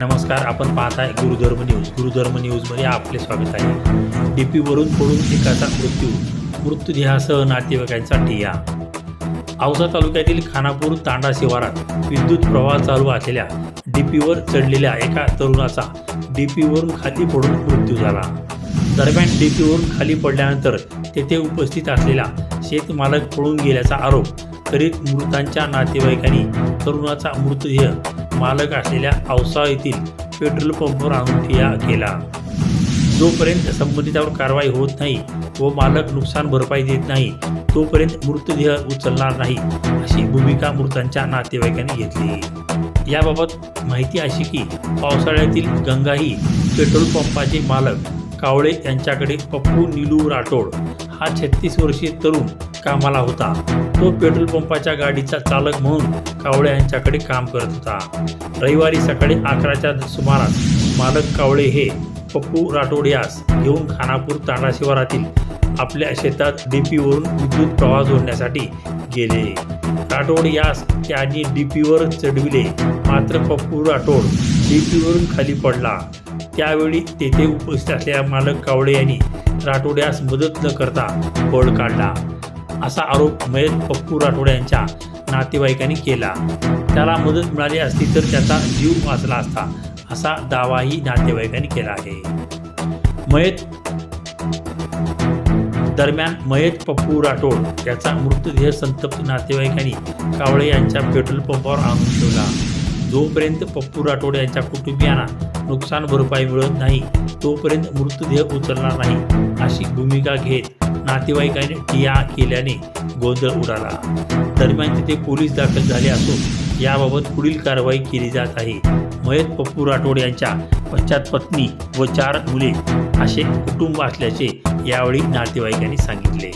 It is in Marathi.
नमस्कार आपण पाहत आहे गुरुधर्म न्यूज. गुरुधर्म न्यूजमध्ये आपले स्वागत आहे. डीपीवरून पडून एकाचा मृत्यू मृतदेहासह नातेवाईकांचा ठिया औसा तालुक्यातील खानापूर तांडा शिवारात विद्युत प्रवाह चालू असलेल्या डीपीवर चढलेल्या एका तरुणाचा डीपीवरून खाली पडून मृत्यू झाला. दरम्यान डीपीवरून खाली पडल्यानंतर तेथे उपस्थित असलेला शेतमालक पळून गेल्याचा आरोप करीत मृतांच्या नातेवाईकांनी तरुणाचा मृतदेह मालक असलेल्या औसा येथील पेट्रोल पंपवर आणून ठिया केला. जोपर्यंत संबंधितावर कारवाई होत नाही व मालक नुकसान भरपाई देत नाही तोपर्यंत मृतदेह उचलणार नाही अशी भूमिका मृतांच्या नातेवाईकांनी घेतली. याबाबत माहिती अशी की पावसाळ्यातील गंगाही पेट्रोल पंपाचे मालक कावळे यांच्याकडे पप्पू निलू राठोड हा छत्तीस वर्षीय तरुण कामाला होता. तो पेट्रोल पंपाच्या गाडीचा चालक म्हणून कावळे यांच्याकडे काम करत होता. रविवारी सकाळी अकराच्या सुमारास मालक कावळे हे पप्पू राठोड यास घेऊन खानापूर तांडा शिवारातील आपल्या शेतात डीपीवरून विद्युत प्रवाह जोडण्यासाठी गेले. राठोड यास त्यांनी डीपीवर चढविले. मात्र पप्पू राठोड डीपीवरून खाली पडला. त्यावेळी तेथे उपस्थित असलेल्या मालक कावळे यांनी राठोड यास मदत न करता बळ काढला. असा आरोप मयत पप्पू राठोड यांच्या नातेवाईकांनी केला. त्याला मदत मिळाली असती तर त्याचा जीव वाचला असता असा दावाही नातेवाईकांनी केला आहे. मयत दरम्यान मयत पप्पू राठोड याचा मृतदेह संतप्त नातेवाईकांनी कावळे यांच्या पेट्रोल पंपावर आणून ठेवला. जोपर्यंत पप्पू राठोड यांच्या कुटुंबियांना नुकसान भरपाई मिळत नाही तोपर्यंत मृतदेह उचलणार नाही अशी भूमिका घेत नातेवाईकांनी टिया केल्याने गोंधळ उडाला. दरम्यान तिथे पोलीस दाखल झाले असून याबाबत पुढील कारवाई केली जात आहे. मयत पप्पू राठोड यांच्या पश्चात पत्नी व चार मुले असे कुटुंब असल्याचे यावेळी नातेवाईकांनी सांगितले.